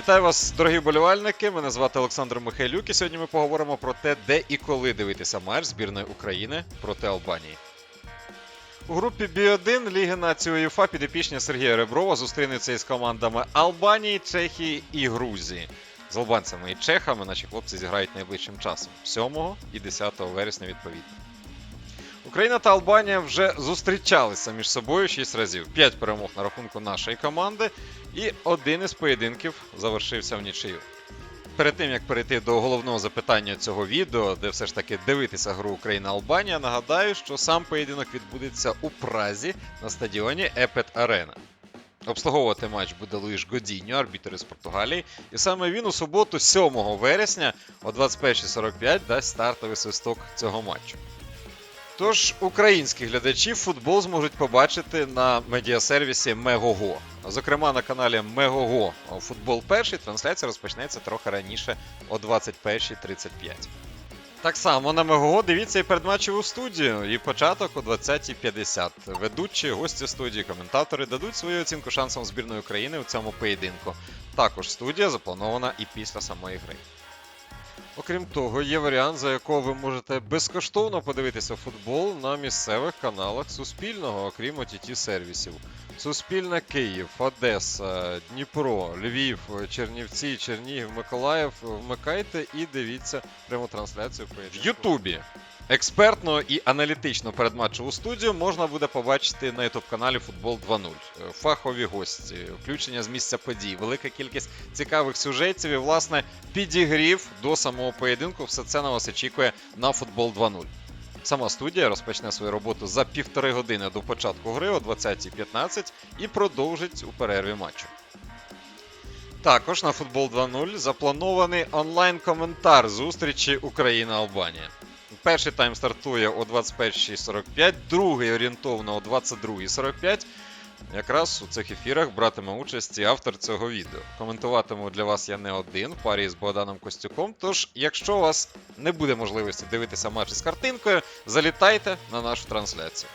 Вітаю вас, дорогі вболівальники. Мене звати Олександр Михайлюк. І сьогодні ми поговоримо про те, де і коли дивитися матч збірної України проти Албанії. У групі Бі1 Ліги нації УЄФА підопічня Сергія Реброва зустрінеться із командами Албанії, Чехії і Грузії. З албанцями і чехами наші хлопці зіграють найближчим часом 7 і 10 вересня відповідно. Україна та Албанія вже зустрічалися між собою 6 разів. 5 перемог на рахунку нашої команди, і один із поєдинків завершився в нічию. Перед тим як перейти до головного запитання цього відео, де все ж таки дивитися гру Україна-Албанія, нагадаю, що сам поєдинок відбудеться у Празі на стадіоні Епет Арена. Обслуговувати матч буде Луїш Годіньо, арбітер із Португалії, і саме він у суботу, 7 вересня о 21.45 дасть стартовий свисток цього матчу. Тож українські глядачі футбол зможуть побачити на медіасервісі Мегого. Зокрема, на каналі Мегого Футбол перший трансляція розпочнеться трохи раніше о 21.35. Так само на Мегого дивіться і передматчеву студію. І початок о 20.50. Ведучі, гості студії, коментатори дадуть свою оцінку шансам збірної України у цьому поєдинку. Також студія запланована і після самої гри. Окрім того, є варіант, за якого ви можете безкоштовно подивитися футбол на місцевих каналах Суспільного, окрім ott сервісів. Суспільне Київ, Одеса, Дніпро, Львів, Чернівці, Чернігів, Миколаїв. Вмикайте і дивіться пряму трансляцію В Ютубі. Експертну і аналітичну передматчеву студію можна буде побачити на youtube каналі Футбол 2.0. Е, Фахові гості, включення з місця подій, велика кількість цікавих сюжетів і, власне, підігрів до самого поєдинку. Все це на вас очікує на Футбол 2.0. Сама студія розпочне свою роботу за півтори години до початку гри о 20.15 і продовжить у перерві матчу. Також на Футбол 2.0 запланований онлайн-коментар зустрічі Україна-Албанія. Перший тайм стартує о 21.45, другий орієнтовно о 22.45. Якраз у цих ефірах братиме участь і автор цього відео. Коментуватиму для вас я не один в парі з Богданом Костюком. Тож, якщо у вас не буде можливості дивитися матч з картинкою, залітайте на нашу трансляцію.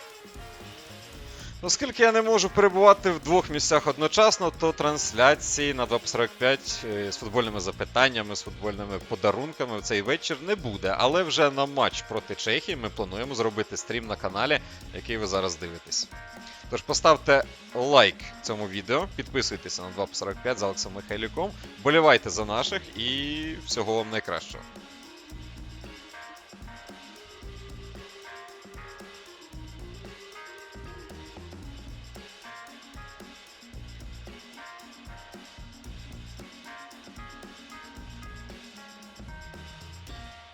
Оскільки я не можу перебувати в двох місцях одночасно, то трансляції на 245 е, з футбольними запитаннями, з футбольними подарунками в цей вечір не буде. Але вже на матч проти Чехії ми плануємо зробити стрім на каналі, який ви зараз дивитесь. Тож поставте лайк цьому відео, підписуйтеся на 245 з Олексом Михайлюком, болівайте за наших і всього вам найкращого.